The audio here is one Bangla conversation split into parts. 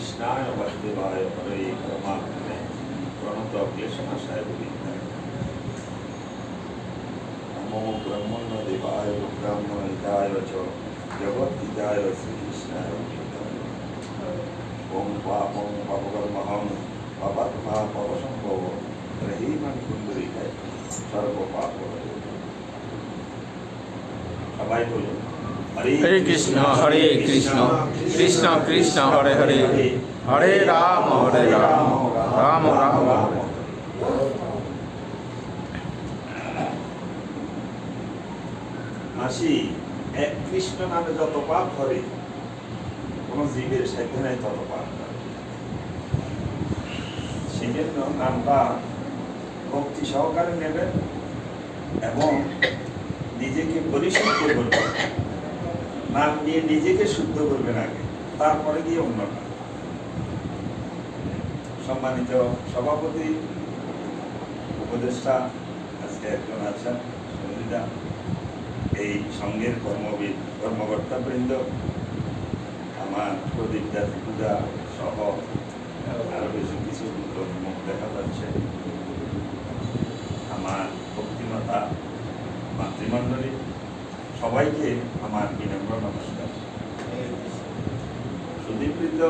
কৃষ্ণায় বাসুদেবায় হরে পরমাত্মনে প্রণত ক্লেশনাশায় গোবিন্দায় নমো ব্রহ্মণ্য দেবায় ব্রহ্ম হিতায় চ জগৎ হিতায় শ্রীকৃষ্ণায় ওম পাপং পাপকর্মহং পাপাত্মা পাপসম্ভব রহিমান কুন্দরিকায় সর্ব পাপ সবাই বলুন হরে কৃষ্ণ হরে কৃষ্ণ কৃষ্ণ কৃষ্ণ হরে হরে। হরে রাম হরে রাম রাম রাম। মাসি এক কৃষ্ণ নামে যত পাপ করে কোন জীবের সাধ্য নাই তত পাপ করে সেই জন্য নামটা ভক্তি সহকারে নেবেন এবং নিজেকে পরিশুদ্ধ করবেন। নাম নিয়ে নিজেকে শুদ্ধ করবেন আগে, তারপরে গিয়ে অন্যটা। সম্মানিত সভাপতি, উপদেষ্টা, আজকে একজন আছেন সঞ্জিতা এই সঙ্গের কর্মবিদ কর্মকর্তা বৃন্দ আমার প্রদীপ জাতি পূজা সহ আরও বেশি কিছু মুখ দেখা যাচ্ছে। আমার ভক্তিমাতা, মাতৃমণ্ডলী সবাইকে আমার বিনম্র নমস্কার। সুদীপবৃন্দ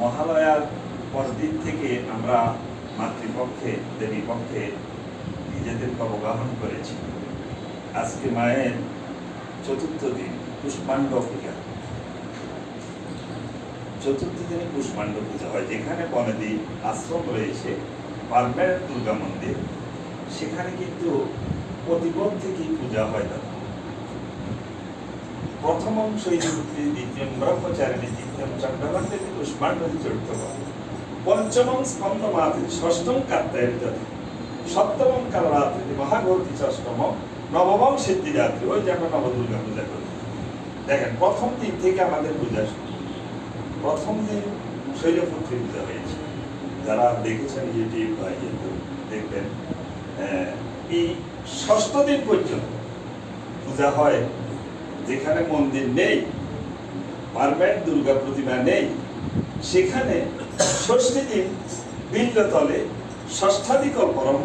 মহালয়ার পরদিন থেকে আমরা মাতৃপক্ষে দেবী পক্ষে নিজেদেরকে অবগাহন করেছি। আজকে মায়ের চতুর্থ দিন পুষ্পাণ্ড পূজা। চতুর্থ দিনে পুষ্পাণ্ড পূজা হয়। যেখানে বনেদি আশ্রম রয়েছে পারমানেন্ট দুর্গা মন্দির। সেখানে কিন্তু প্রতিপদ থেকেই পূজা হয় দাদা প্রথম অংশ ইতিমধ্যে দ্বিতীয় ব্রহ্মচারিণী তৃতীয় চন্দ্রভান্তে পুষ্পাণ্ডি চরিত্র পঞ্চমং স্কন্দ মাতৃ ষষ্ঠম কাত্তায়ের যথা সপ্তমম কালরাত্রি মহাগৌরী অষ্টম নবমম সিদ্ধিরাত্রি ওই যে আমরা নবদুর্গা পূজা করি। দেখেন প্রথম দিন থেকে আমাদের পূজা শুরু। প্রথম দিন শৈলপুত্রী পূজা হয়েছে। যারা দেখেছেন ইউটিউব বা ইউটিউব দেখবেন আহ, এই ষষ্ঠ দিন পর্যন্ত পূজা হয়। যেখানে মন্দির নেই, পারমানেন্ট দুর্গা প্রতিমা নেই, সেখানে ষষ্ঠী দিন বিল্লতলে ষষ্ঠাধিক পরম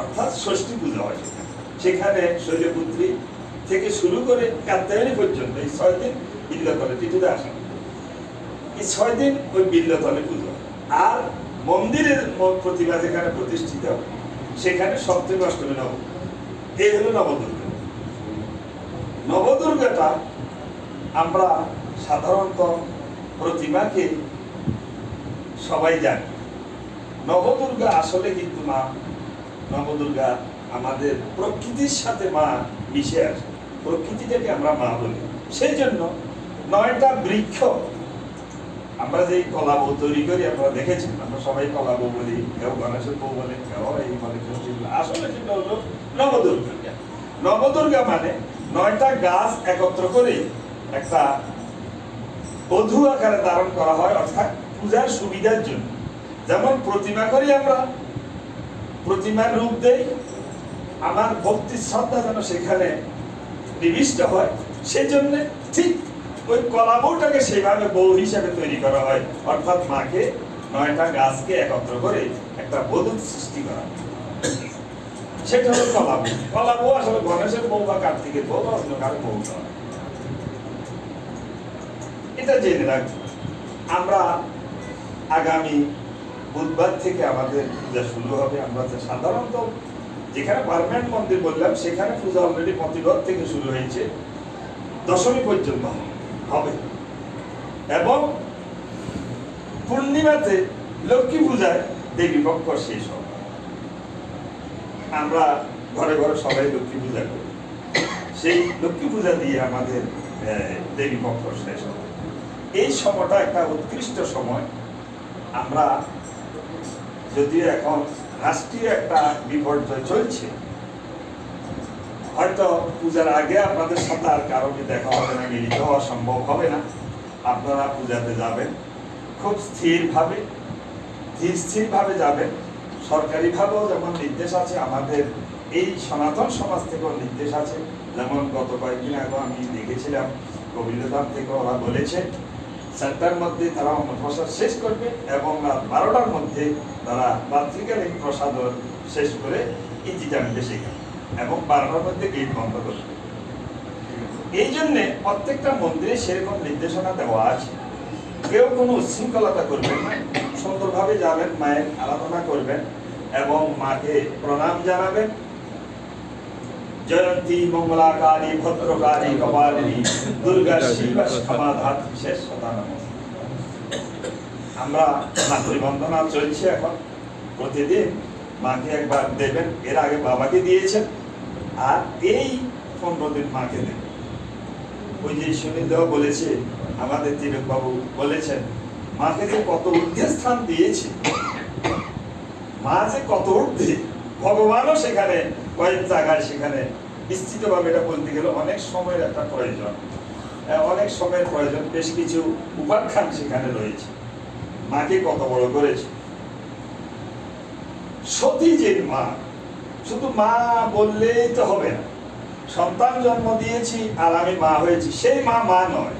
অর্থাৎ ষষ্ঠী পূজা হয় সেখানে। শৈলপুত্রী থেকে শুরু করে কাত্যায়নী পর্যন্ত এই ছয় দিন বিল্লতলে টিটুদে আসেন এই ছয় দিন ওই বিল্লতলে পুজো আর মন্দিরের প্রতিমা যেখানে প্রতিষ্ঠিত, সেখানে সপ্তমী, অষ্টমী নব এই হলো নবদুর্গা। নবদুর্গাটা আমরা সাধারণত প্রতিমাকে সবাই জানি। নবদুর্গা আসলে কিন্তু মা, নবদুর্গা আমাদের প্রকৃতির সাথে মা মিশে আছে। প্রকৃতিটাকে আমরা মা বলি। সেই জন্য নয়টা বৃক্ষ আমরা যে কলা বউ তৈরি করি, আপনারা দেখেছেন, আমরা সবাই কলা বউ বলি, কেউ গণেশের বউ বলে, কেউ এই বলে, কেউ আসলে সেটা হলো নবদুর্গা। নবদুর্গা মানে নয়টা গাছ একত্র করে একটা বধূ আকারে ধারণ করা হয়, অর্থাৎ পূজার সুবিধার জন্য। যেমন প্রতিমা করি আমরা, প্রতিমার রূপ দেই, আমার ভক্তি শ্রদ্ধা যেন সেখানে নিবিষ্ট হয় সেই জন্য ঠিক ওই কলা সেইভাবে বউ হিসাবে তৈরি করা হয়। অর্থাৎ মাকে নয়টা গাছকে একত্র করে একটা বধূ সৃষ্টি করা। সেটা হলো কলা বউ। আসলে গণেশের বউ বা কার্তিকের বউ বা অন্য কারও বউ এটা জেনে রাখব আমরা আগামী বুধবার থেকে আমাদের পূজা শুরু হবে। আমরা যে সাধারণত যেখানে পারমানেন্ট মন্দির বললাম, সেখানে পূজা অলরেডি প্রতিরোধ থেকে শুরু হয়েছে। দশমী পর্যন্ত হবে। এবং পূর্ণিমাতে লক্ষ্মী পূজায় দেবী পক্ষ শেষ হবে। আমরা ঘরে ঘরে সবাই লক্ষ্মী পূজা করি। সেই লক্ষ্মী পূজা দিয়ে আমাদের দেবী পক্ষ শেষ হবে। এই সময়টা একটা উৎকৃষ্ট সময়। আমরা যদিও এখন রাষ্ট্রীয় একটা বিপর্যয় চলছে হয়তো পূজার আগে আপনাদের সাথে আর কারণে দেখা হবে না, মিলিত হওয়া সম্ভব হবে না। আপনারা পূজাতে যাবেন, খুব স্থিরভাবে ধীর স্থিরভাবে যাবেন। সরকারিভাবেও যেমন নির্দেশ আছে, আমাদের এই সনাতন সমাজ থেকেও নির্দেশ আছে। যেমন গত কয়েকদিন আগে আমি দেখেছিলাম কবিরধাম থেকে ওরা বলেছে চারটার মধ্যে তারা প্রসাদ শেষ করবে এবং রাত বারোটার মধ্যে তারা রাত্রিকালীন প্রসাদ শেষ করে ইতি টানবে সেখানে। এবং বারোটার মধ্যে গেট বন্ধ করবে এই জন্যে প্রত্যেকটা মন্দিরে সেরকম নির্দেশনা দেওয়া আছে। কেউ কোনো উচ্ছৃঙ্খলতা করবেন না, সুন্দরভাবে যাবেন, মায়ের আরাধনা করবেন এবং মাকে প্রণাম জানাবেন। জয়ন্তী মঙ্গলাকারী ভদ্রকারী কপালিনী, দুর্গা, শিব, সমাধাত সদা নমস্তে। আমরা মাতৃ বন্দনা চলছে এখন। প্রতিদিন মাকে একবার দেবেন। এর আগে বাবাকে দিয়েছেন। আর এই দিন মাকে দেবেন ওই যে সুনীল দেওয়া বলেছে আমাদের তিলক বাবু বলেছেন মাকে যে কত ঊর্ধ্বে স্থান দিয়েছে। মা যে কত ঊর্ধ্বে ভগবানও সেখানে কয়েক জায়গায় সেখানে বিস্তৃতভাবে এটা বলতে গেলে অনেক সময়ের একটা প্রয়োজন। আহ, অনেক সময়ের প্রয়োজন বেশ কিছু উপাখ্যান সেখানে রয়েছে। মাকে কত বড় করেছে। সতী যে মা শুধু মা বললেই তো হবে না। সন্তান জন্ম দিয়েছি আর আমি মা হয়েছি। সেই মা মা নয়।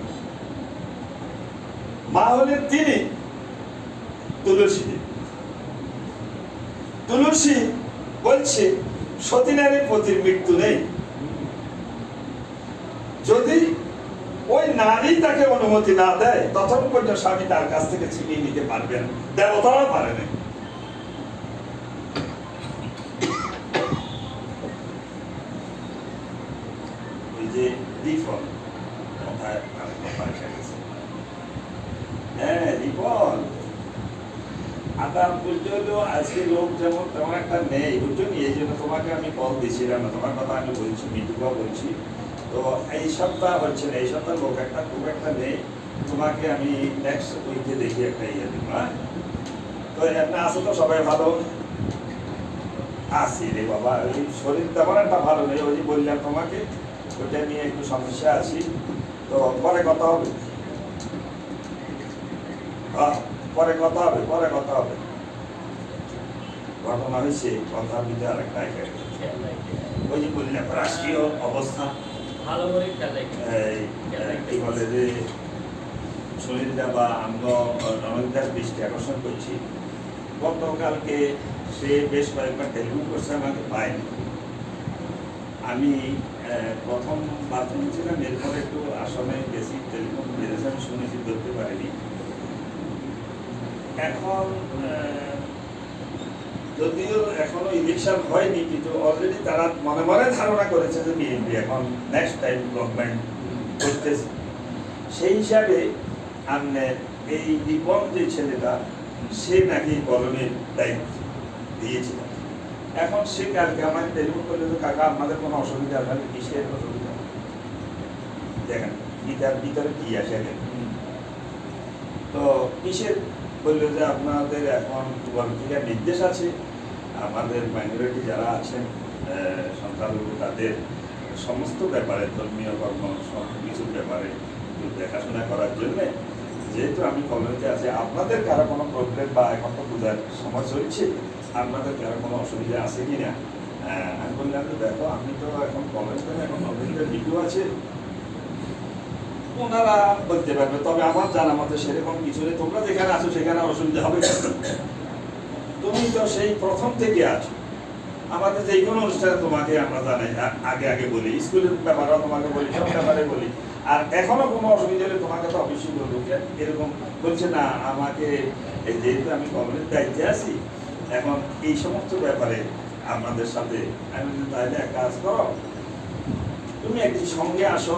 মা হলেন তিনি তুলসী তুলসী বলছে সতী নারীর পতির মৃত্যু নেই। যদি ওই নারী তাকে অনুমতি না দেয় তখন পর্যন্ত স্বামী তার কাছ থেকে ছিনিয়ে নিতে পারবেন দেবতারা পারে না ওই যে রিফল কথায় আর কথা এসে গেছে। হ্যাঁ রিফল আদান পর্যন্ত আজকে লোক যেমন তেমন একটা নেই বুঝলি এই জন্য তোমাকে আমি কল দিয়েছিলাম না তোমার কথা আমি বলছি মিটুকা বলছি। তো এই সপ্তাহ হচ্ছে না এই সপ্তাহ লোক একটা খুব একটা নেই। তোমাকে আমি নেক্সট উইকে দেখি একটা ইয়ে দিব হ্যাঁ? তো এমনি আসো তো সবাই ভালো? আসি রে বাবা ওই শরীর তেমন একটা ভালো নেই ওই বললাম তোমাকে ওইটা নিয়ে একটু সমস্যা আছি। তো পরে কথা হবে। হ্যাঁ, পরে কথা হবে পরে কথা হবে। ঘটনা হয়েছে কথা ভিতরে আর একটা একা একা। ওই যে বললাম রাষ্ট্রীয় অবস্থা। ভালো করে এই বলে যে সুনীলদা বা আমরা রণজিতার দৃষ্টি আকর্ষণ করছি। গতকালকে সে বেশ কয়েকবার টেলিফোন করছে আমাকে পায়নি। আমি প্রথম বাথরুম ছিলাম এরপরে একটু আসামে বেশি টেলিফোন মেরেছে আমি শুনেছি ধরতে পারিনি। এখন যদিও এখনও ইলেকশন হয়নি, কিন্তু অলরেডি তারা মনে মনে ধারণা করেছে যে বিএনপি এখন নেক্সট টাইম গভর্নমেন্ট করতেছে। সেই হিসাবে আপনার এই রিপন যে ছেলেটা, সে নাকি কলমের দায়িত্ব দিয়েছিল। এখন সে কালকে আমাকে টেলিফোন করলে তো কাকা আপনাদের কোনো অসুবিধা না কিসের অসুবিধা? দেখেন গীতার ভিতরে কি আসে তো কিসের বলল যে আপনাদের এখন থেকে নির্দেশ আছে। আমাদের মাইনরিটি যারা আছেন সংখ্যালঘু, তাদের সমস্ত ব্যাপারে, ধর্মীয় কর্ম কিছুর ব্যাপারে দেখাশোনা করার জন্য যেহেতু আমি কমিউনিটি আছে, আপনাদের কারও কোনো প্রবলেম বা এখন তো পূজার সময় চলছে, আপনাদের কারও কোনো অসুবিধা আছে কি না আমি বললাম দেখো, আমি তো এখন কমিউনিটি এখন নবীনদের ভিডিও আছে। ওনারা বলতে পারবে, তবে আমার জানা মতে সেরকম কিছু নেই। তোমরা যেখানে আছো সেখানে অসুবিধা হবে তুমি তো সেই প্রথম থেকে আছো। আমাদের যে কোনো অনুষ্ঠানে তোমাকে আমরা জানাই আগে আগে বলি, স্কুলের ব্যাপারেও তোমাকে বলি, সব ব্যাপারে বলি। আর এখনও কোনো অসুবিধা হলে তোমাকে তো অবশ্যই বলব এরকম বলছে, না, আমাকে যেহেতু আমি কমিটির দায়িত্বে আছি, এখন এই সমস্ত ব্যাপারে আপনাদের সাথে, আমি তাহলে এক কাজ করো, তুমি একদিন সঙ্গে আসো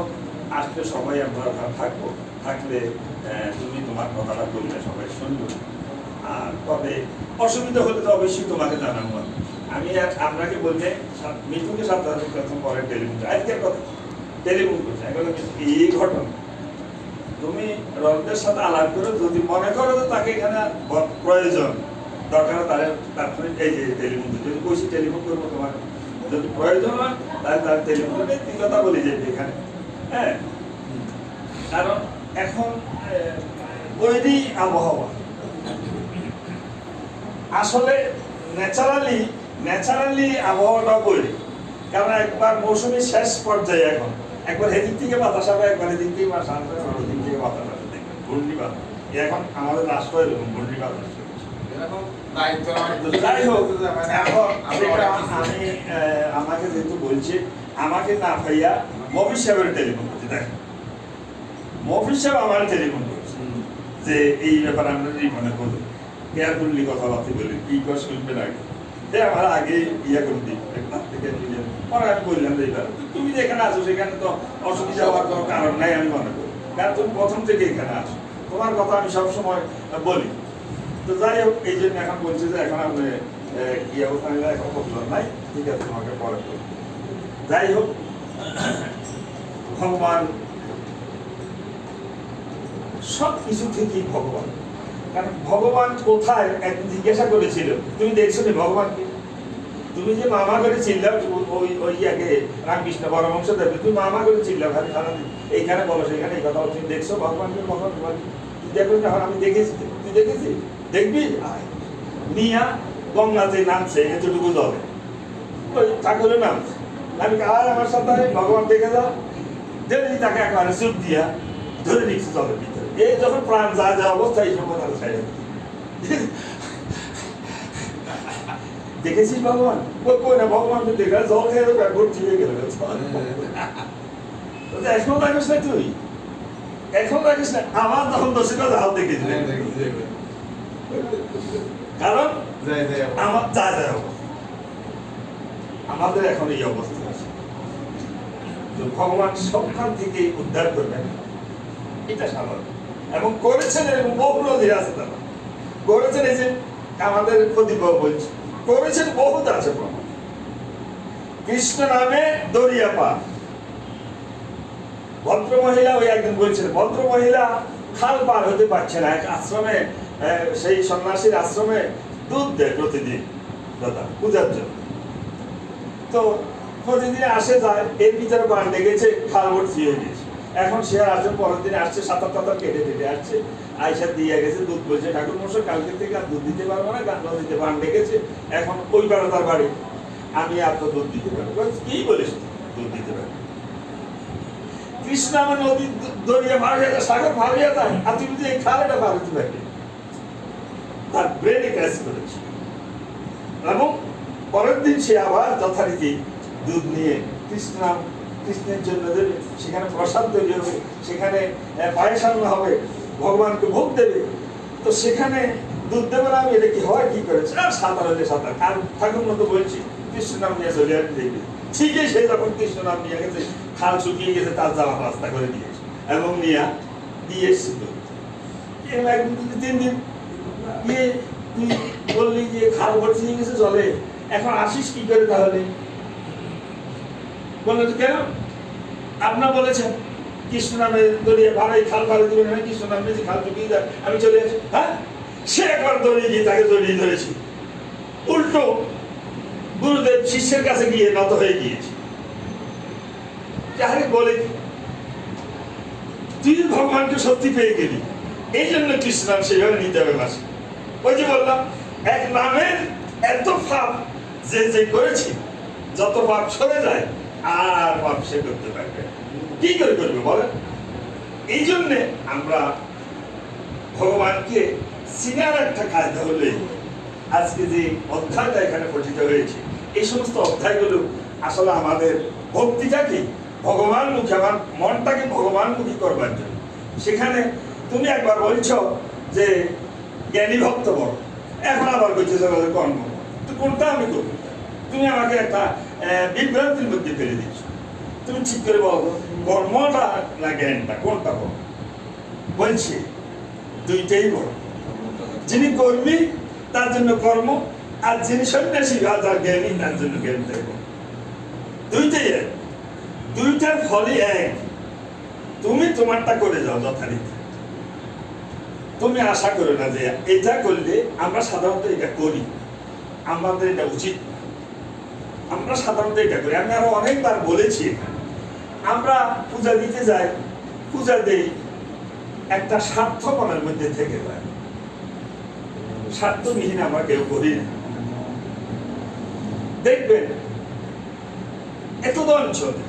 আসলে সবাই আমরা থাকব। থাকলে তুমি তোমার কথাটা বললে সবাই শুনব। আর তবে অসুবিধা হলে তো অবশ্যই তোমাকে জানাব আমি। আর আপনাকে বলতে মিঠুকে সাপ্তাহে প্রথম পরে টেলিফোন আজকের কথা টেলিফোন করছে। বললাম, এই ঘটনা তুমি রবদের সাথে আলাপ করে। যদি মনে করো যে তাকে এখানে প্রয়োজন দরকার তাহলে তাৎক্ষণিক এই যে টেলিফোন যদি কইছি টেলিফোন করব তোমার যদি প্রয়োজন হয় তাহলে তার টেলিফোন কথা বলে যাবি এখানে। হ্যাঁ। কারণ এখন আহ, আবহাওয়া। আসলে ন্যাচারালি ন্যাচারালি আবহাওয়াটা বৈরী কারণ একবার মৌসুমী শেষ পর্যায়ে এখন একবার এদিক থেকে বাতাস হবে একবার এদিক থেকে বাতাস আসবে ওদিক থেকে বাতাস আসবে। দেখবেন ঘূর্ণি বাতাস। এখন আমাদের রাষ্ট্র এরকম ঘূর্ণি বাতাস যাই হোক এখন আমি আমাকে যেহেতু বলছে আমাকে না পাইয়া মফিস সাহেবের টেলিফোন করছে দেখেন। মফিস সাহেব আমার টেলিফোন করছে যে এই ব্যাপারে আমরা রিফোনে বলুন কেয়ারফুলি কথাবার্তা বলি কি কর শুনবে না? যে আমার আগে ইয়ে করে দিই তার থেকে নিয়ে পরে আমি বললাম যে এবার তো তুমি যেখানে আছো সেখানে তো অসুবিধা হওয়ার কোনো কারণ নাই আমি মনে করি। কারণ তুমি প্রথম থেকে এখানে আছো। তোমার কথা আমি সবসময় বলি। তো যাই হোক এই জন্য এখন বলছে যে এখন আপনি অবস্থা? নিলে এখন প্রবলেম নাই। ঠিক আছে তোমাকে পরে বলব। যাই হোক ভগবান। সব কিছু থেকেই ভগবান। কারণ ভগবান কোথায় একদিন জিজ্ঞাসা করেছিল, তুমি দেখছ না ভগবানকে তুমি যে মামা করে চিল্লাও, ওই ওই ইয়াকে রামকৃষ্ণ পরমংশ দেবে তুমি মামা করে চিল্লাও খালি সারাদিন এইখানে বলো সেখানে এই কথা। তুমি দেখছ ভগবানকে ভগবান তুই দেখো না আমি দেখেছি, তুই দেখেছিস? দেখবি। মিয়া গঙ্গাতে নামছে, এতটুকু জলে ওই ঠাকুরে নামছে আমি আর আমার সাথে ভগবান দেখে যাও দেখি তাকে একেবারে চুপ দিয়া ধরে নিচ্ছে জলের ভিতরে। এই যখন প্রাণ যা যা অবস্থা এই সময় তারা ছাড়ে দেখেছিস ভগবান? ওই কই না ভগবান তো দেখা জল খেয়ে ভর্তি হয়ে গেল। তো এখনও দেখিস না তুই? এখন দেখিস না? আমার তখন জাল দেখেছি হ্যাঁ, দেখেছি, দেখেছি। কারণ আমার যা যায় অবস্থা। আমাদের এখন এই অবস্থা। ভগবান সবখান থেকে উদ্ধার করবেন। এটা স্বাভাবিক। এবং করেছেন এরকম বহু নদী আছে তারা। করেছেন এই যে আমাদের প্রদীপ বলছে, করেছেন বহুত আছে প্রমাণ। কৃষ্ণ নামে দরিয়া পার ভদ্র মহিলা ওই একদিন বলছেন ভদ্র মহিলা খাল পার হতে পারছে না, এক আশ্রমে সেই সন্ন্যাসীর আশ্রমে দুধ দেয় প্রতিদিন। দাদা, পূজার জন্য। তো প্রতিদিন আসে যায়, এর ভিতরে বান লেগেছে খাল ভর্তি হয়ে গেছে এখন সে আসে, পরের দিন আসছে, সাঁতার টাতার কেটে কেটে আসছে। আইসা দিয়ে গেছে, দুধ বলছে, ঠাকুর মশাই কালকে থেকে আর দুধ দিতে পারব না গান নদীতে বান লেগেছে, এখন ওই বেড়া তার বাড়ি। আমি আর তো দুধ দিতে পারব কি বলিস দুধ দিতে পারব কৃষ্ণ আমার নদী দরিয়া ভার যায়, সাগর ভার হয়ে যায়, আর তুমি এই খালটা ভার হতে পারবে। তার ব্রেনে ক্যাচ করেছে। এবং পরের দিন সে আবার যথারীতি দুধ নিয়ে কৃষ্ণ কৃষ্ণের জন্য দেবে সেখানে প্রসাদ তৈরি হবে সেখানে আহ, পায়েস রান্না হবে ভগবানকে ভোগ দেবে তো সেখানে দুধ দেবে না আমি এটা কি হয় কি করেছে? আর সাঁতার হলে সাঁতার আর ঠাকুর মতো বলছি কৃষ্ণ নাম নিয়ে চলে আসবে দেখবে। ঠিকই সে যখন কৃষ্ণ নাম নিয়ে গেছে খাল শুকিয়ে গেছে তার যাওয়ার রাস্তা করে দিয়েছে এবং নিয়ে দিয়ে এসছে একদিন তিন দিন ইয়ে তুই বললি যে খাল ভর্তি হয়ে গেছে জলে। এখন আসিস কি করে তাহলে? বলল যে, কেন? আপনার বলেছেন, কৃষ্ণ নামে দরিয়ে ভাড়াই খাল ভাড়া দিবেন আমি কৃষ্ণ নামে যে খাল চুকিয়ে যায় আমি চলে আসি হ্যাঁ? সে একবার দড়িয়ে গিয়ে তাকে জড়িয়ে ধরেছি। উল্টো গুরুদেব শিষ্যের কাছে গিয়ে নত হয়ে গিয়েছে। যাহারে বলে, তুই ভগবানকে সত্যি পেয়ে গেলি এই জন্য কৃষ্ণ নাম সেভাবে নিতে হবে মাসে। ওই যে বললাম, এক নামের এত পাপ যে যে করেছি, যত পাপ সরে যায় আর পাপ সে করতে পারবে। কি করে করবে বলেন এই জন্যে আমরা ভগবানকে চিনার একটা কায়দা হলে আজকে যে অধ্যায়টা এখানে পঠিত হয়েছে, এই সমস্ত অধ্যায়গুলো আসলে আমাদের ভক্তিটাকে ভগবানমুখী আমার মনটাকে ভগবানমুখী করবার জন্য। সেখানে তুমি একবার বলছো যে জ্ঞানী ভক্ত বড়, এখন আবার বলছো কর্ম তো কোনটা আমি করব? তুমি আমাকে একটা বিভ্রান্তির মধ্যে ফেলে দিচ্ছ তুমি ঠিক করে বলো, কর্মটা না জ্ঞানটা কোনটা বড় বলছি, দুইটাই বড় যিনি কর্মী, তার জন্য কর্ম, আর যিনি সন্ন্যাসী বা যার জ্ঞানী, তার জন্য জ্ঞান দেব। দুইটাই এক। দুইটার ফলই এক। তুমি তোমারটা করে যাও যথারীতি। তুমি আশা করো না যে এটা করলে আমরা সাধারণত এটা করি। আমাদের এটা উচিত। আমরা সাধারণত এটা করি। আমি আরও অনেকবার বলেছি, আমরা পূজা দিতে যাই, পূজা দেই, একটা স্বার্থপনার মধ্যে থেকে যায়। স্বার্থবিহীন আমরা কেউ করি না। দেখবেন এত অঞ্চলে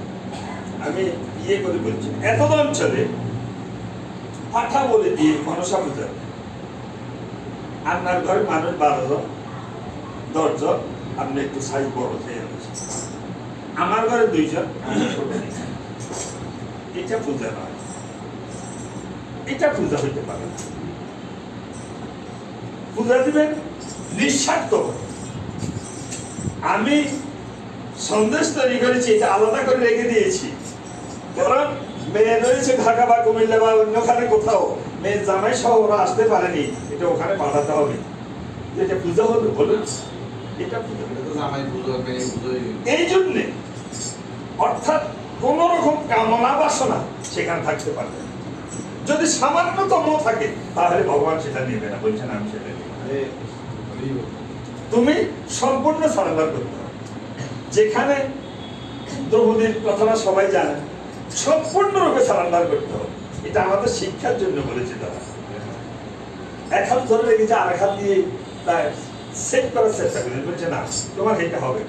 আমি ইয়ে করে বলছি এত অঞ্চলে পাঠা বলে দিয়ে মনসা পূজা আপনার ঘরে মানুষ বারো জন, দশ জন, আপনি একটু সাইজ বড় রয়েছে আমার ঘরে দুইজন। এটা পূজা নয় এটা পূজা হইতে পারে পূজা দিবেন নিঃস্বার্থ। আমি সন্দেশ তৈরি করেছি এটা আলাদা করে রেখে দিয়েছি। কারণ মেয়ে রয়েছে ঢাকা বা কুমিল্লা বা অন্যখানে কোথাও মেয়ে জামাই সহ ওরা আসতে পারেনি এটা ওখানে পাঠাতে হবে এটা পূজা হলো বলুন। এটা পূজা এই জন্যে অর্থাৎ কোন রকম কামনা বাসনা সেখানে থাকতে পারবে। যদি সামান্যতম থাকে তাহলে ভগবান সেটা নেবে না। বলছেন আমি সেটা তুমি সম্পূর্ণ সারেন্ডার করতে হবে যেখানে দ্রৌপদীর কথাটা সবাই জানে সম্পূর্ণরূপে সারেন্ডার করতে হবে। এটা আমাদের শিক্ষার জন্য বলেছে তারা। এক হাত ধরে রেখেছে আর এক হাত দিয়ে তার সেট করার চেষ্টা করে বলছে না তোমার এটা হবে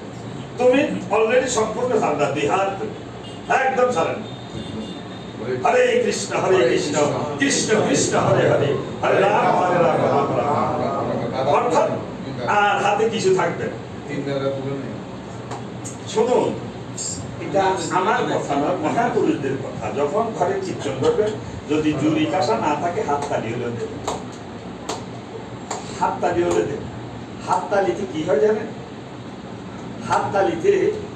তুমি অলরেডি সম্পূর্ণ দুই হাত একদম সারেন্ডার হরে কৃষ্ণ হরে কৃষ্ণ কৃষ্ণ। কৃষ্ণ হরে হরে। হরে রাম হরে রাম রাম রাম অর্থাৎ আর হাতে কিছু থাকবে শুনুন এটা আমার কথা না মহাপুরুষদের কথা। যখন ঘরে কীর্তন করবে যদি জুরি কাঁসা না থাকে হাত তালি হলে দেবে। হাত তালি হলে দেবে। হাত তালিতে কি হয় জানেন? হাত তালিতে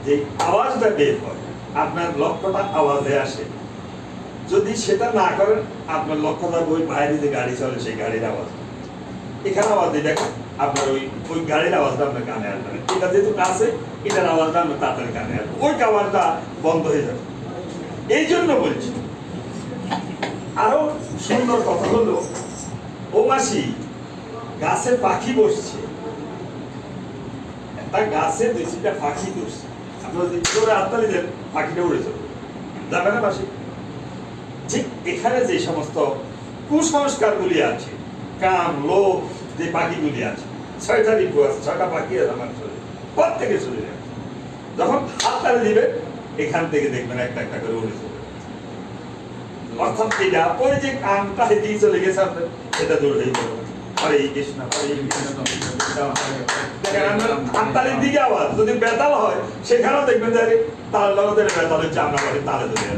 যে আওয়াজটা বের হয়, আপনার লক্ষ্যটা আওয়াজে আসে। যদি সেটা না করেন, আপনার লক্ষ্যটা ওই বাইরে যে গাড়ি চলে, সেই গাড়ির আওয়াজ। এখানে আওয়াজ দেখেন, আপনার ওই ওই গাড়ির আওয়াজটা আপনার কানে আসবে এটা যেহেতু কাছে, এটার আওয়াজটা আপনার তাড়াতাড়ি কানে আসবে। ওই আওয়াজটা বন্ধ হয়ে যাবে। এই জন্য বলছি, আরও সুন্দর কথা হলো, ও মাসি, গাছে পাখি বসছে। একটা গাছে দুই তিনটা বসছে আপনার হাততালি দেন পাখিটা উড়ে যাবে। যাবে না মাসি ঠিক এখানে যে সমস্ত কুসংস্কারগুলি আছে, কাম, লোভ, যে পাখিগুলি আছে, ছয়টা রিপু আছে, ছয়টা পাখি আছে আমার শরীরে। প্রত্যেকে চলে যাবে যখন হাত তালে দিবে, এখান থেকে দেখবেন একটা একটা করে উড়ে চলে। অর্থাৎ এটা ওই যে কানটা হেঁটেই চলে গেছে আপনার, সেটা হয়ে যাবে। হরে কৃষ্ণ হরে কৃষ্ণ দেখেন দিকে আওয়াজ যদি বেতাল হয় সেখানেও দেখবেন যে তার লগতে বেতাল হচ্ছে আমরা বলি তালে ধরে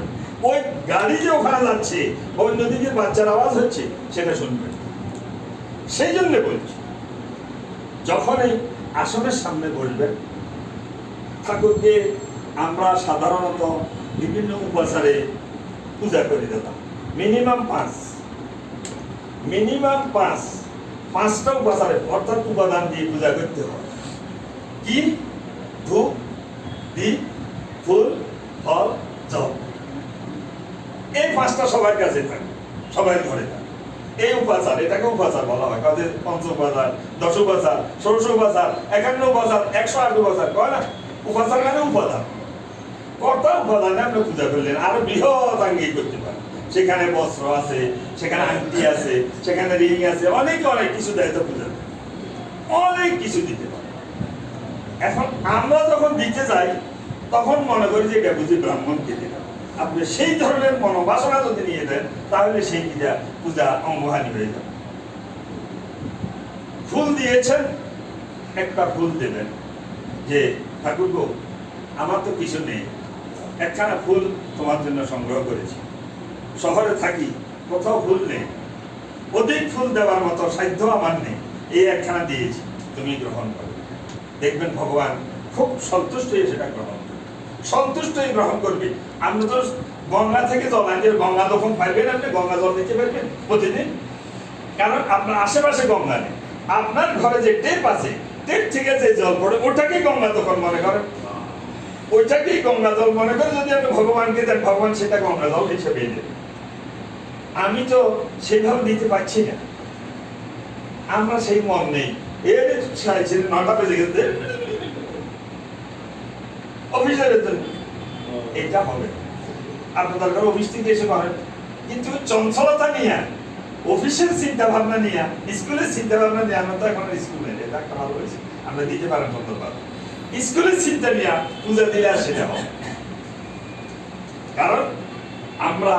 ওই গাড়ি যে ওখানে যাচ্ছে অন্যদিকে বাচ্চার আওয়াজ হচ্ছে সেটা শুনবেন। সেই জন্য বলছি যখন এই আসনের সামনে বসবেন ঠাকুরকে আমরা সাধারণত বিভিন্ন উপাচারে পূজা করি দাদা। মিনিমাম পাঁচ। মিনিমাম পাঁচ। পাঁচটা উপাচারে অর্থাৎ উপাদান দিয়ে পূজা করতে হয়। কি? ধূপ দীপ ফুল, ফল জল এই পাঁচটা সবার কাছে থাকে, সবাই ঘরে থাকে এই উপাচার, এটাকে উপাচার বলা হয়। কাদের পঞ্চ উপাচার দশ উপাচার, ষোড়শ উপাচার, একান্ন উপাচার, একশো আট উপাচার, কয় না? উপাচার মানে উপাদান। কটা উপাদানে আপনি পূজা করলেন? আরও বৃহৎ আঙ্গিক করতে পারেন। সেখানে বস্ত্র আছে, সেখানে আংটি আছে, সেখানে রিং আছে, অনেক অনেক কিছু দেয় তো পূজা অনেক কিছু দিতে পারে। এখন আমরা যখন দিতে যাই, তখন মনে করি যে এটা বুঝি ব্রাহ্মণকে দিলাম। আপনি সেই ধরনের মনোবাসনা যদি নিয়ে দেন, তাহলে সেই পূজা পূজা অঙ্গহানি হয়ে যাবে। ফুল দিয়েছেন, একটা ফুল দেবেন যে ঠাকুর আমার তো কিছু নেই। একখানা ফুল তোমার জন্য সংগ্রহ করেছি। শহরে থাকি, কোথাও ফুল নেই। অধিক ফুল দেওয়ার মতো সাধ্য আমার নেই। এই একখানা দিয়েছি, তুমি গ্রহণ করো। দেখবেন ভগবান খুব সন্তুষ্ট হয়ে সেটা গ্রহণ করবে। সন্তুষ্ট হয়ে গ্রহণ করবে। আপনি তো গঙ্গা থেকে জল আনছেন গঙ্গা যখন পারবেন আপনি, গঙ্গা জল নিতে পারবেন প্রতিদিন। কারণ আপনার আশেপাশে গঙ্গা নেই। আপনার ঘরে যে টেপ আছে, টেপ থেকে যে জল পড়ে, ওটাকেই গঙ্গা তখন মনে করেন। ওইটাকেই গঙ্গা জল মনে করে যদি আপনি ভগবানকে দেন, ভগবান সেটা গঙ্গা জল হিসেবে দেবে। আমি তো সেভাবে দিতে পারছি না। আমরা সেই মন নেই। এর চাইছে নটা বেজে গেছে। জন্য এটা হবে। আপনার দরকার অফিস থেকে এসে করেন। কিন্তু চঞ্চলতা নিয়ে, অফিসের চিন্তা ভাবনা নিয়ে, স্কুলের চিন্তা ভাবনা নিয়ে আমরা তো এখন এটা একটা ভালো হয়েছে আমরা দিতে পারেন স্কুলের চিন্তা নিয়ে পূজা দিলে আর সেটা হবে কারণ আমরা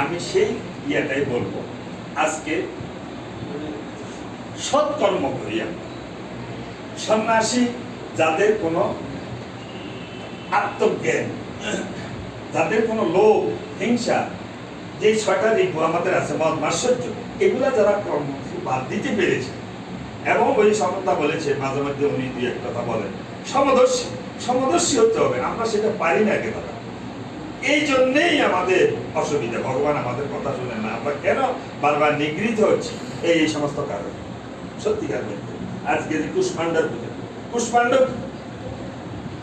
আমি সেই ইয়েটাই বলব। আজকে সৎকর্ম করি আমরা সন্ন্যাসী যাদের কোনো আত্মজ্ঞান, যাদের কোনো লোভ, হিংসা, যে ছয়টা রিপু আমাদের আছে, মদ মাশ্চর্য এগুলা যারা কর্ম বাদ দিতে পেরেছে, এবং ওই সমতা বলেছে, মাঝে মাঝে উনি দুই এক কথা বলেন, সমদর্শী সমদর্শী হতে হবে, আমরা সেটা পারি না কেন এই জন্যেই আমাদের অসুবিধা। ভগবান আমাদের কথা শুনে না। আমরা কেন বারবার নিগৃহীত হচ্ছি? এই এই সমস্ত কারণ। সত্যিকার বলতে। আজকে যে কুষ্মাণ্ডর পুজো কুষ্মাণ্ড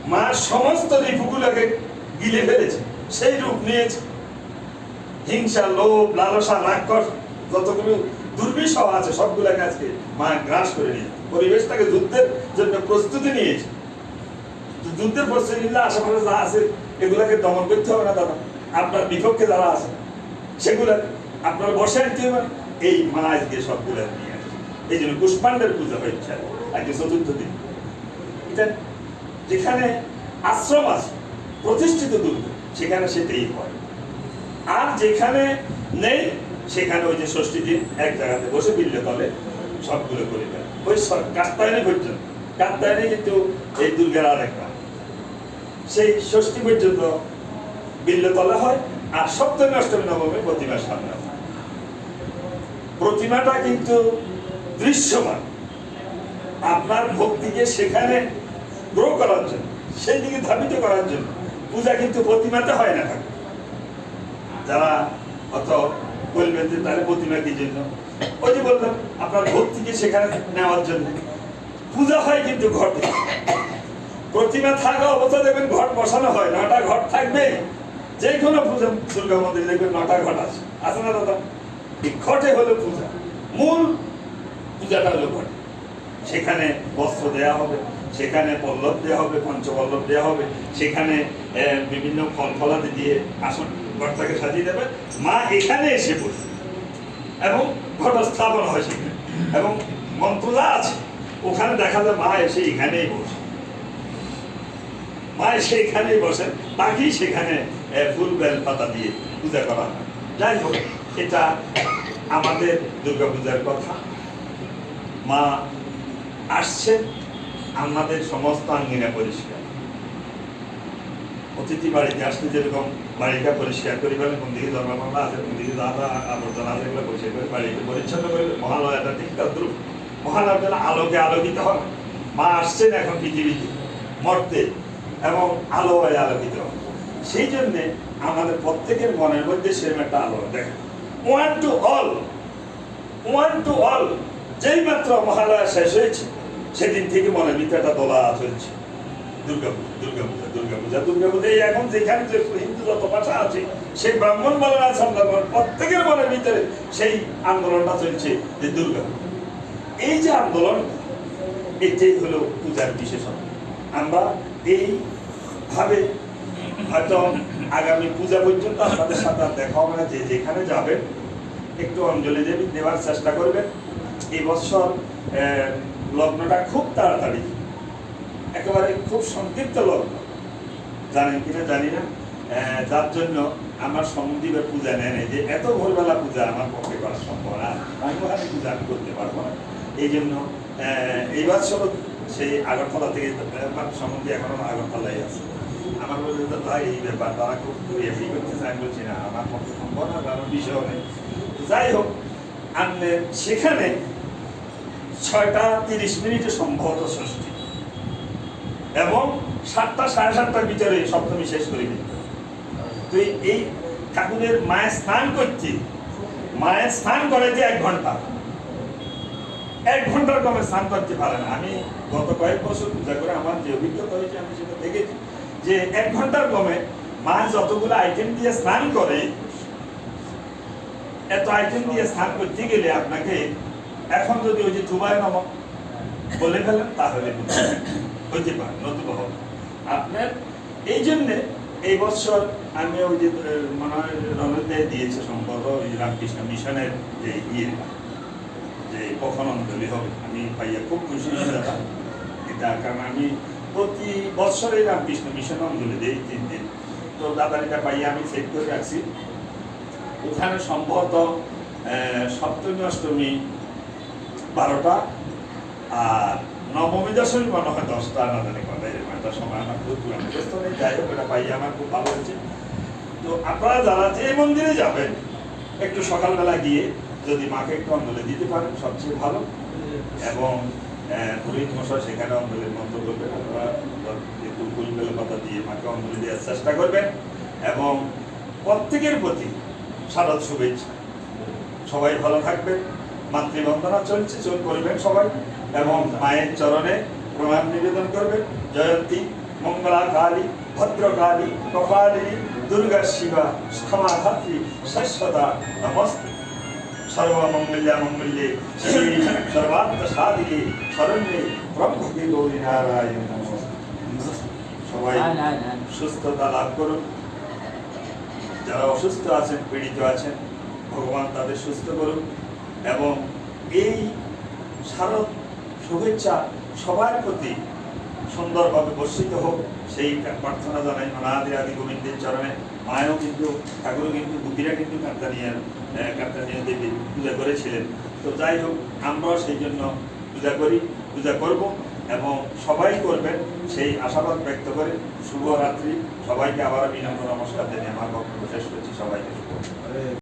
মা সমস্ত রিপুগুলোকে গিলে ফেলেছে। সেই রূপ নিয়েছে। হিংসা, লোভ, লালসা, রাক্ষস, যতগুলো দুর্বিষহ আছে, সবগুলোকে আজকে মা গ্রাস করে নিয়েছে। পরিবেশটাকে যুদ্ধের জন্য প্রস্তুতি নিয়েছে। যুদ্ধের প্রস্তুতি নিলে আশেপাশে যা আছে এগুলাকে দমন করতে হবে না, দাদা। আপনার বিপক্ষে যারা আছে, সেগুলা আপনার বসে আনতে হবে। এই মা আজকে সবগুলো নিয়ে আসে এই জন্য পুষ্পাণ্ডের পুজো হচ্ছে আজকে চতুর্থ দিন। এটা যেখানে আশ্রম আছে, প্রতিষ্ঠিত দুর্গ, সেখানে সেটাই হয়। আর যেখানে নেই, সেখানে ওই যে ষষ্ঠী দিন এক জায়গাতে বসে বিল্লে তলে সবগুলো করে দেয়। ওই কাত্তায়নে পর্যন্ত কাত্তায়নে কিন্তু এই দুর্গের আর একটা সেই ষষ্ঠী পর্যন্ত বিল্লে তলা হয় আর সপ্তমী, অষ্টমী, নবমী প্রতিমা সামনে প্রতিমাটা কিন্তু দৃশ্যমান। আপনার ভক্তিকে সেখানে গ্রো করার জন্য, সেই দিকে ধাবিত করার জন্য পূজা কিন্তু প্রতিমাতে হয় না ঠাকুর যারা অত বলবেন যে তাহলে প্রতিমা কি জন্য? ওই যে বললাম, আপনার ভক্তিকে সেখানে নেওয়ার জন্য। পূজা হয় কিন্তু ঘটে। প্রতিমা থাকা অবস্থা দেখবেন ঘট বসানো হয়, নটা ঘট থাকবে। যে কোনো পূজা, দুর্গা মন্দিরে দেখবেন নটা ঘট আছে। আছে না দাদা? ঘটে হলো পূজা। মূল পূজাটা হলো ঘটে। সেখানে বস্ত্র দেয়া হবে, সেখানে পল্লব দেওয়া হবে, পঞ্চপল্লব দেওয়া হবে, সেখানে বিভিন্ন ফল ফলাদি দিয়ে আসন ঘরটাকে সাজিয়ে দেবে। মা এখানে এসে বসবে। এবং ঘট স্থাপন হয় সেখানে। এবং মন্ত্রদা আছে। ওখানে দেখা যায় মা এসে এখানেই বসে। মা এসে এখানেই বসে তাকেই সেখানে ফুল বেল পাতা দিয়ে পূজা করা হয়। যাই হোক, এটা আমাদের দুর্গাপূজার কথা। মা আসছে, আমাদের সমস্ত আঙ্গিনা পরিষ্কার। অতিথি বাড়িতে আসলে যেরকম বাড়িটা পরিষ্কার করি ফেলে কোন দিকে জন্মপালা আছে কোন দিকে দাদা আবর্জনা আছে এগুলো পরিষ্কার করে বাড়িকে পরিচ্ছন্ন করে মহালয়াটা ঠিক তদ্রুপ মহালয়াটা আলোকে আলোকিত হয়। মা আসছেন এখন পৃথিবীতে, মর্তে। এবং আলো হয়ে আলোকিত। সেই জন্যে আমাদের প্রত্যেকের মনের মধ্যে সেরকম একটা আলো দেখেন one two all one two all যেই মাত্র মহালয়া শেষ হয়েছে, সেদিন থেকে মনের ভিতরে একটা দোলা চলছে। দুর্গাপূজা দুর্গাপূজা দুর্গাপূজা দুর্গাপূজা এই এখন যেখানে যে হিন্দু যত ভাষা আছে, সেই ব্রাহ্মণ বলেন সন্ধ্যাবন প্রত্যেকের মনের ভিতরে সেই আন্দোলনটা চলছে যে দুর্গাপূজা এই যে আন্দোলন, এটাই হলো পূজার বিশেষণ আমরা এই ভাবে হয়তো আগামী পূজা পর্যন্ত আপনাদের সাথে দেখা হবে না। যে যেখানে যাবেন, একটু অঞ্জলি দেবী দেওয়ার চেষ্টা করবেন। এই বছর লগ্নটা খুব তাড়াতাড়ি। একেবারে খুব সংক্ষিপ্ত লগ্ন। জানেন কিনা জানি না। যার জন্য আমার সমদ্বীপের পূজা নেয় যে এত ভোরবেলা পূজা আমার পক্ষে করা সম্ভব না। আমি ওখানে পূজা আমি করতে পারব না। এই জন্য এই বছর সেই আগরতলা থেকে সম্বন্ধে এখনও আগরতলাই আছে। আমার বলে তো এই ব্যাপার, তারা খুব এফি করতেছে আমি বলছি না, আমার পক্ষে সম্ভব না কারণ বিষয় নেই। যাই হোক আপনি সেখানে ছয়টা তিরিশ মিনিটে সম্ভবত ষষ্ঠী। এবং সাতটা, সাড়ে সাতটার ভিতরে সপ্তমী শেষ করে দিতে হবে। তো এই- এই ঠাকুরের মায়ের স্নান করতে, মায়ের স্নান করে যে এক ঘণ্টা। এক ঘণ্টার কমে স্নান করতে পারে না। আমি গত কয়েক বছর পূজা করে আমার যে অভিজ্ঞতা হয়েছে, আমি সেটা দেখেছি যে এক ঘণ্টার কমে মা যতগুলো আইটেম দিয়ে স্নান করে, এত আইটেম দিয়ে স্নান করতে গেলে আপনাকে এখন যদি ওই যে দুবাই নামক বলে ফেলেন, তাহলে হইতে পারে, নতুবা হবে। আপনার এই জন্যে এই বছর আমি ওই যে, মনে হয় রণদে দিয়েছে সম্ভবত ওই রামকৃষ্ণ মিশনের যে ইয়ে। যে কখন অঞ্জলি হবে, আমি পাইয়া খুব খুশি এটা কারণ আমি প্রতি বছরে রামকৃষ্ণ মিশন অঞ্জলি দিই তিন দিন। তো দাদার এটা পাইয়া আমি সেট করে রাখছি। ওখানে সম্ভবত সপ্তমী, অষ্টমী বারোটা আর নবমী, দশমী মনে হয় দশটা, না জানি কথা এরকম একটা সময় আমার খুব মুখস্থ নেই যাই হোক, এটা পাইয়ে আমার খুব ভালো হয়েছে তো আপনারা যারা যে মন্দিরে যাবেন, একটু সকালবেলা গিয়ে যদি মাকে একটু অঞ্জলি দিতে পারেন, সবচেয়ে ভালো। এবং পুরোহিত মশাই সেখানে অঞ্জলির মন্ত্র করবেন আপনারা ফুল পাতা দিয়ে মাকে অঞ্জলি দেওয়ার চেষ্টা করবেন। এবং প্রত্যেকের প্রতি শারদ শুভেচ্ছা। সবাই ভালো থাকবেন। মাতৃবন্দনা চলছে চল করবেন সবাই। এবং মায়ের চরণে প্রণাম নিবেদন করবেন। জয়ন্তী মঙ্গলা কালী ভদ্রকালী, কপালিনী, দুর্গা শিবা ক্ষমা ধাত্রী শাশ্বতা নমস্তে। মঙ্গল্যে শিবে সর্বাত্ম সাধিকে শরণ্যে ব্রহ্মকে গৌরী নারায়ণ সবাই সুস্থতা লাভ করুন যারা অসুস্থ আছেন পীড়িত আছেন ভগবান তাদের সুস্থ করুন এবং এই শারদ শুভেচ্ছা সবার প্রতি সুন্দরভাবে বর্ষিত হোক সেই প্রার্থনা জানাই অনাদি আদি গোবিন্দের চরণে। মায়েও কিন্তু ঠাকুরও কিন্তু বুদ্ধিরা কিন্তু কান্তানিয়ার কান্তানিয়া দেবী পূজা করেছিলেন। তো যাই হোক, আমরাও সেই জন্য পূজা করি, পূজা করব এবং সবাই করবেন সেই আশাবাদ ব্যক্ত করে শুভরাত্রি সবাইকে আবার বিনম্র নমস্কার জানিয়ে আমার বক্তব্য শেষ করছি। সবাইকে শুভ